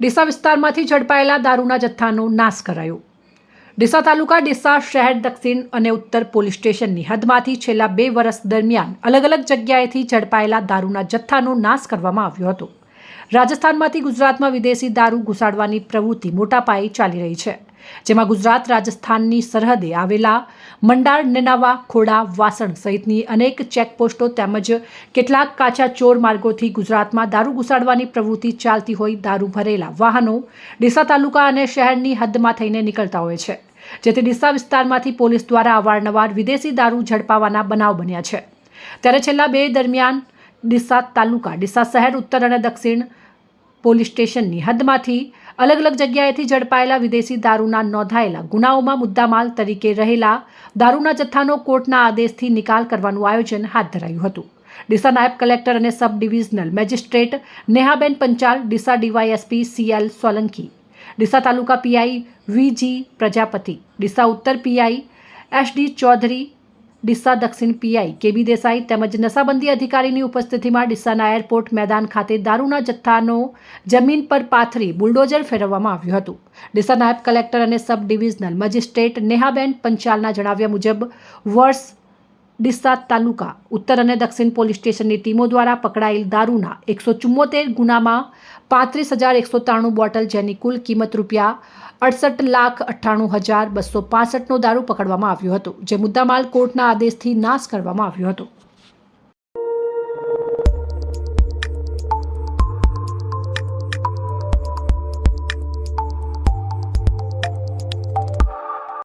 ડીસા વિસ્તારમાંથી ઝડપાયેલા દારૂના જથ્થાનો નાશ કરાયો. ડીસા તાલુકા ડીસા શહેર દક્ષિણ અને ઉત્તર પોલીસ સ્ટેશનની હદમાંથી છેલ્લા બે વર્ષ દરમિયાન અલગ અલગ જગ્યાએથી ઝડપાયેલા દારૂના જથ્થાનો નાશ કરવામાં આવ્યો હતો. રાજસ્થાનમાંથી ગુજરાતમાં વિદેશી દારૂ ઘુસાડવાની પ્રવૃત્તિ મોટા પાયે ચાલી રહી છે. જેમાં ગુજરાત રાજસ્થાનની સરહદે આવેલા મંડાળ, નેનાવા, ખોડા, વાસણ સહિતની અનેક ચેકપોસ્ટો તેમજ કેટલાક કાચા ચોર માર્ગોથી ગુજરાતમાં દારૂ ઘુસાડવાની પ્રવૃત્તિ ચાલતી હોય દારૂ ભરેલા વાહનો ડીસા તાલુકા અને શહેરની હદમાં થઈને નીકળતા હોય છે, જેથી ડીસા વિસ્તારમાંથી પોલીસ દ્વારા અવારનવાર વિદેશી દારૂ ઝડપાવાના બનાવ બન્યા છે. ત્યારે છેલ્લા બે દરમિયાન ડીસા તાલુકા, ડીસા શહેર ઉત્તર અને દક્ષિણ પોલીસ સ્ટેશનની હદમાંથી અલગ અલગ જગ્યાએથી ઝડપાયેલા વિદેશી દારૂના નોંધાયેલા ગુનાઓમાં મુદ્દામાલ તરીકે રહેલા દારૂના જથ્થાનો કોર્ટના આદેશથી નિકાલ કરવાનું આયોજન હાથ ધરાયું હતું. ડીસા નાયબ કલેક્ટર અને sub divisional magistrate Nehaben Panchal, Deesa DYSP CL Solanki, Deesa taluka PI VG Prajapati, Deesa ઉત્તર પીઆઈ એસડી ચૌધરી ડીસા દક્ષિણ પીઆઈ કેબી દેસાઈ તેમજ નશાબંધી અધિકારીની ઉપસ્થિતિમાં ડીસાના એરપોર્ટ મેદાન ખાતે દારૂના જથ્થાનો જમીન પર પાથરી બુલડોઝર ફેરવવામાં આવ્યું હતું. ડીસા નાયબ કલેક્ટર અને સબ ડિવિઝનલ મજિસ્ટ્રેટ નેહાબેન પંચાલના જણાવ્યા મુજબ વર્ષ ડીસા તાલુકા ઉત્તર અને દક્ષિણ પોલીસ સ્ટેશનની ટીમો દ્વારા પકડાયેલ દારૂના એકસો ચુમ્મોતેર ગુનામાં પાંત્રીસ હજાર એકસો ત્રાણું બોટલ જેની કુલ કિંમત રૂપિયા અડસઠ લાખ અઠ્ઠાણું હજાર બસો પાસઠનો દારૂ પકડવામાં આવ્યો હતો, જે મુદ્દામાલ કોર્ટના આદેશથી નાશ કરવામાં આવ્યો હતો.